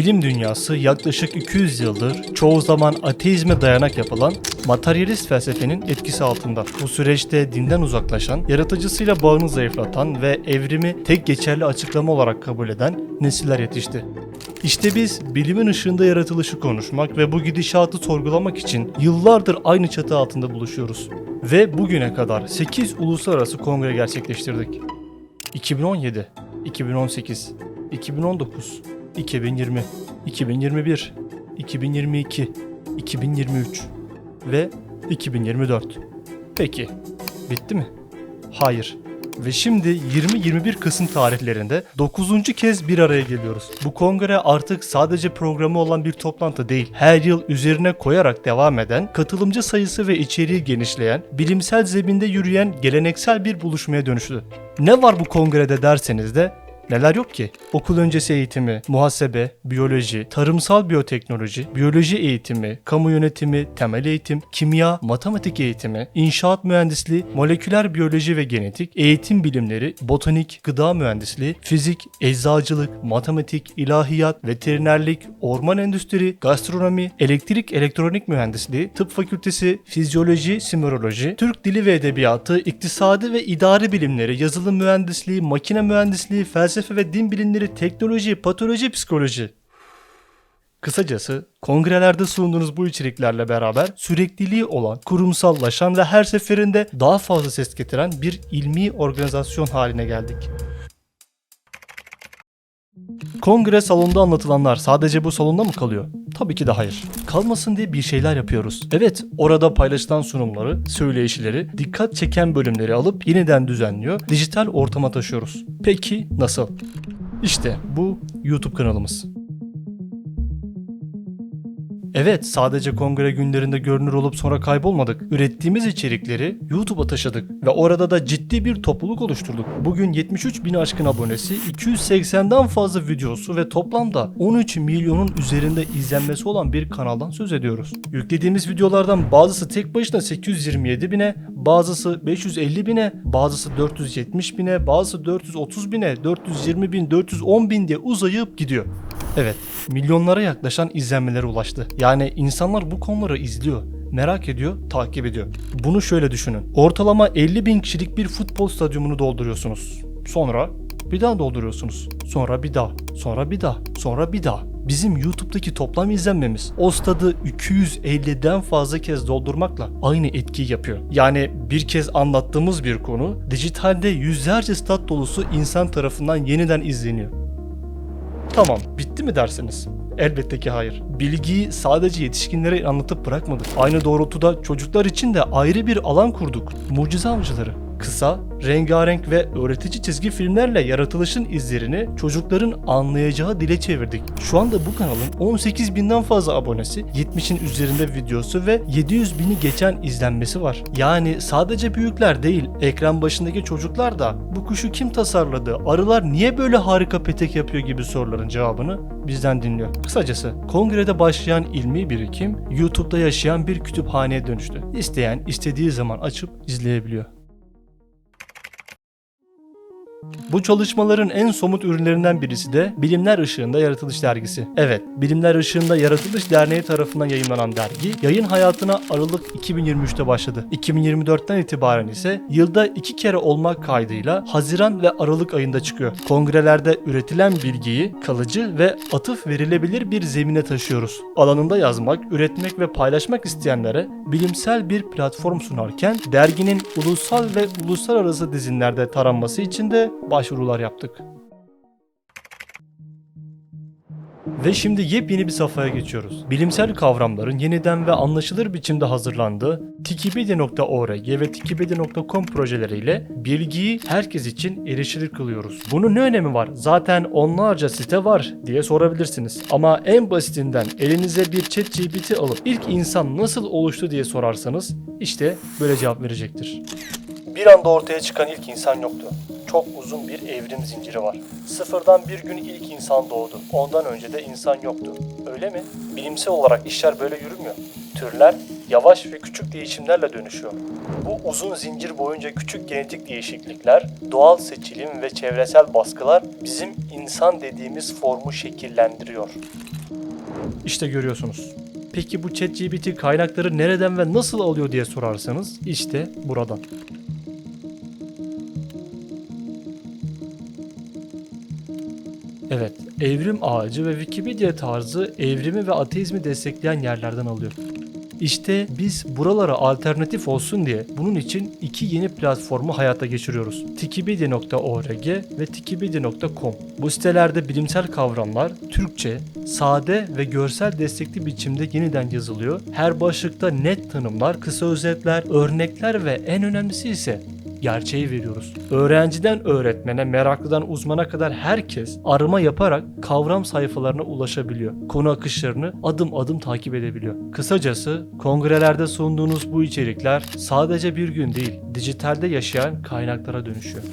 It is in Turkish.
Bilim dünyası yaklaşık 200 yıldır çoğu zaman ateizme dayanak yapılan materyalist felsefenin etkisi altında. Bu süreçte dinden uzaklaşan, yaratıcısıyla bağını zayıflatan ve evrimi tek geçerli açıklama olarak kabul eden nesiller yetişti. İşte biz bilimin ışığında yaratılışı konuşmak ve bu gidişatı sorgulamak için yıllardır aynı çatı altında buluşuyoruz. Ve bugüne kadar 8 uluslararası kongre gerçekleştirdik. 2017, 2018, 2019, 2020, 2021, 2022, 2023 ve 2024. Peki, bitti mi? Hayır. Ve şimdi 20-21 Kasım tarihlerinde 9. kez bir araya geliyoruz. Bu kongre artık sadece programı olan bir toplantı değil. Her yıl üzerine koyarak devam eden, katılımcı sayısı ve içeriği genişleyen, bilimsel zeminde yürüyen geleneksel bir buluşmaya dönüştü. Ne var bu kongrede derseniz de Neler yok ki? Okul öncesi eğitimi, muhasebe, biyoloji, tarımsal biyoteknoloji, biyoloji eğitimi, kamu yönetimi, temel eğitim, kimya, matematik eğitimi, inşaat mühendisliği, moleküler biyoloji ve genetik, eğitim bilimleri, botanik, gıda mühendisliği, fizik, eczacılık, matematik, ilahiyat, veterinerlik, orman endüstri, gastronomi, elektrik elektronik mühendisliği, tıp fakültesi, fizyoloji, simüroloji, Türk dili ve edebiyatı, iktisadi ve idari bilimleri, yazılım mühendisliği, makine mühendisliği, felsefe ve din bilimleri, teknoloji, patoloji, psikoloji. Kısacası kongrelerde sunduğunuz bu içeriklerle beraber sürekliliği olan, kurumsallaşan ve her seferinde daha fazla ses getiren bir ilmi organizasyon haline geldik. Kongre salonunda anlatılanlar sadece bu salonda mı kalıyor? Tabii ki de hayır. Kalmasın diye bir şeyler yapıyoruz. Evet, orada paylaşılan sunumları, söyleyişleri, dikkat çeken bölümleri alıp yeniden düzenliyor, dijital ortama taşıyoruz. Peki nasıl? İşte bu YouTube kanalımız. Evet, sadece kongre günlerinde görünür olup sonra kaybolmadık. Ürettiğimiz içerikleri YouTube'a taşıdık ve orada da ciddi bir topluluk oluşturduk. Bugün 73 bin aşkın abonesi, 280'den fazla videosu ve toplamda 13 milyonun üzerinde izlenmesi olan bir kanaldan söz ediyoruz. Yüklediğimiz videolardan bazısı tek başına 827 bine, bazısı 550 bine, bazısı 470 bine, bazısı 430 bine, 420 bin, 410 bin diye uzayıp gidiyor. Evet, milyonlara yaklaşan izlenmelere ulaştı. Yani insanlar bu konuları izliyor, merak ediyor, takip ediyor. Bunu şöyle düşünün. Ortalama 50 bin kişilik bir futbol stadyumunu dolduruyorsunuz. Sonra bir daha dolduruyorsunuz. Sonra bir daha, sonra bir daha, sonra bir daha. Bizim YouTube'daki toplam izlenmemiz o stadı 250'den fazla kez doldurmakla aynı etkiyi yapıyor. Yani bir kez anlattığımız bir konu dijitalde yüzlerce stat dolusu insan tarafından yeniden izleniyor. Tamam, bitti mi dersiniz? Elbette ki hayır. Bilgiyi sadece yetişkinlere anlatıp bırakmadık. Aynı doğrultuda çocuklar için de ayrı bir alan kurduk. Mucize avcıları. Kısa, rengarenk ve öğretici çizgi filmlerle yaratılışın izlerini çocukların anlayacağı dile çevirdik. Şu anda bu kanalın 18 binden fazla abonesi, 70'in üzerinde videosu ve 700 bini geçen izlenmesi var. Yani sadece büyükler değil, ekran başındaki çocuklar da bu kuşu kim tasarladı, arılar niye böyle harika petek yapıyor gibi soruların cevabını bizden dinliyor. Kısacası kongrede başlayan ilmi birikim YouTube'da yaşayan bir kütüphaneye dönüştü. İsteyen istediği zaman açıp izleyebiliyor. Bu çalışmaların en somut ürünlerinden birisi de Bilimler Işığında Yaratılış Dergisi. Evet, Bilimler Işığında Yaratılış Derneği tarafından yayınlanan dergi, yayın hayatına Aralık 2023'te başladı. 2024'ten itibaren ise yılda iki kere olmak kaydıyla Haziran ve Aralık ayında çıkıyor. Kongrelerde üretilen bilgiyi kalıcı ve atıf verilebilir bir zemine taşıyoruz. Alanında yazmak, üretmek ve paylaşmak isteyenlere bilimsel bir platform sunarken derginin ulusal ve uluslararası dizinlerde taranması için de başvurular yaptık. Ve şimdi yepyeni bir safhaya geçiyoruz. Bilimsel kavramların yeniden ve anlaşılır biçimde hazırlandığı Wikipedia.org ve Wikipedia.com projeleriyle bilgiyi herkes için erişilir kılıyoruz. Bunun ne önemi var? Zaten onlarca site var diye sorabilirsiniz. Ama en basitinden elinize bir chat GPT alıp ilk insan nasıl oluştu diye sorarsanız işte böyle cevap verecektir. Bir anda ortaya çıkan ilk insan yoktu. Çok uzun bir evrim zinciri var. Sıfırdan bir gün ilk insan doğdu. Ondan önce de insan yoktu. Öyle mi? Bilimsel olarak işler böyle yürümüyor. Türler yavaş ve küçük değişimlerle dönüşüyor. Bu uzun zincir boyunca küçük genetik değişiklikler, doğal seçilim ve çevresel baskılar bizim insan dediğimiz formu şekillendiriyor. İşte görüyorsunuz. Peki bu ChatGPT kaynakları nereden ve nasıl alıyor diye sorarsanız işte buradan. Evet, evrim ağacı ve Wikipedia tarzı evrimi ve ateizmi destekleyen yerlerden alıyor. İşte biz buralara alternatif olsun diye bunun için iki yeni platformu hayata geçiriyoruz. Tikipedia.org ve Tikipedia.com. Bu sitelerde bilimsel kavramlar Türkçe, sade ve görsel destekli biçimde yeniden yazılıyor. Her başlıkta net tanımlar, kısa özetler, örnekler ve en önemlisi ise gerçeği veriyoruz. Öğrenciden öğretmene, meraklıdan uzmana kadar herkes arama yaparak kavram sayfalarına ulaşabiliyor. Konu akışlarını adım adım takip edebiliyor. Kısacası kongrelerde sunduğunuz bu içerikler sadece bir gün değil, dijitalde yaşayan kaynaklara dönüşüyor.